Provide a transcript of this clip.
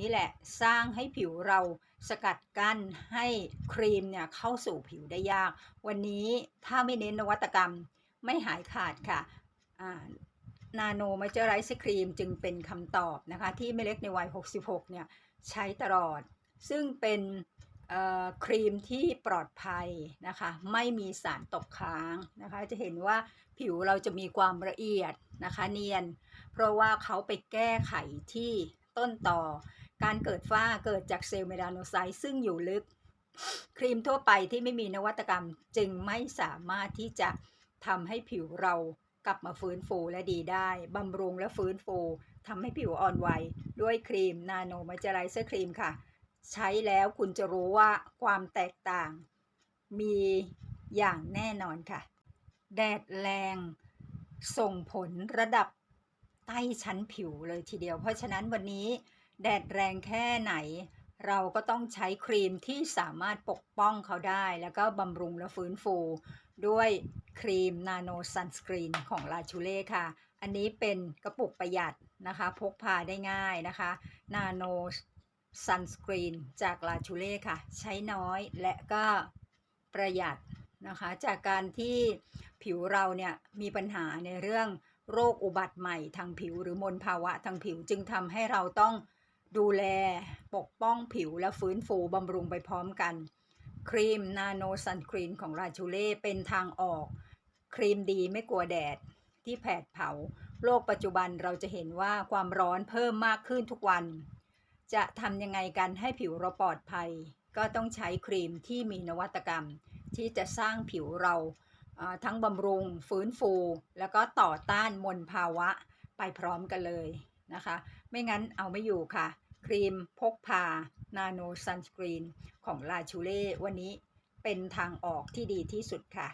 นี่แหละสร้างให้ผิวเราสกัดกั้นให้ครีมเนี่ยเข้าสู่ผิวได้ยาก วันนี้ถ้าไม่เน้นนวัตกรรมไม่หายขาดค่ะนาโนมาเจอไรซ์ครีมจึงเป็นคำตอบนะคะที่ไม่เล็กในวัย 66 เนี่ยใช้ตลอด ซึ่งเป็นครีมที่ปลอดภัยนะคะ ไม่มีสารตกค้างนะคะ จะเห็นว่าผิวเราจะมีความละเอียดนะคะเนียน เพราะว่าเขาไปแก้ไขที่ต้นต่อ การเกิดฝ้าเกิดจากเซลล์เมลาโนไซต์ซึ่งอยู่ลึก ครีมทั่วไปที่ไม่มีนวัตกรรมจึงไม่สามารถที่จะทำให้ผิวเรากลับมาฟื้นฟูและดีได้บำรุงและฟื้นฟูทำให้ผิวอ่อนวัยด้วยครีมนาโนม o เจอไรเซอร์ครีมค่ะ ใช้แล้วคุณจะรู้ว่าความแตกต่าง มีอย่างแน่นอนค่ะ แดดแรงส่งผลระดับใต้ชั้นผิวเลยทีเดียว เพราะฉะนั้นวันนี้ แดดแรงแค่ไหน เราก็ต้องใช้ครีมที่สามารถปกป้องเขาได้ แล้วก็บำรุงและฟื้นฟู ด้วยครีมนาโนซันสกรีนของลาชูเล่ค่ะ อันนี้เป็นกระปุกประหยัดนะคะ พกพาได้ง่ายนะคะนาโนซันสกรีนจากลาชูเล่ค่ะ ใช้น้อยและก็ประหยัดนะคะ จากการที่ผิวเราเนี่ยมีปัญหาในเรื่องโรคอุบัติใหม่ทางผิวหรือมลภาวะทางผิวจึงทำให้เราต้อง ดูแลปกป้องผิวและฟื้นฟูบำรุงไปพร้อมกัน ครีมนาโนซันครีนของราชูเล่เป็นทางออก ครีมดีไม่กลัวแดดที่แผดเผา โลกปัจจุบันเราจะเห็นว่าความร้อนเพิ่มมากขึ้นทุกวัน จะทำยังไงกันให้ผิวเราปลอดภัย ก็ต้องใช้ครีมที่มีนวัตกรรม ที่จะสร้างผิวเราทั้งบำรุง ฟื้นฟู แล้วก็ต่อต้านมลภาวะไปพร้อมกันเลย นะคะ ไม่งั้นเอาไม่อยู่ค่ะ ครีมพกพา นาโนซันสกรีนของลาชูเล่วันนี้เป็นทางออกที่ดีที่สุดค่ะ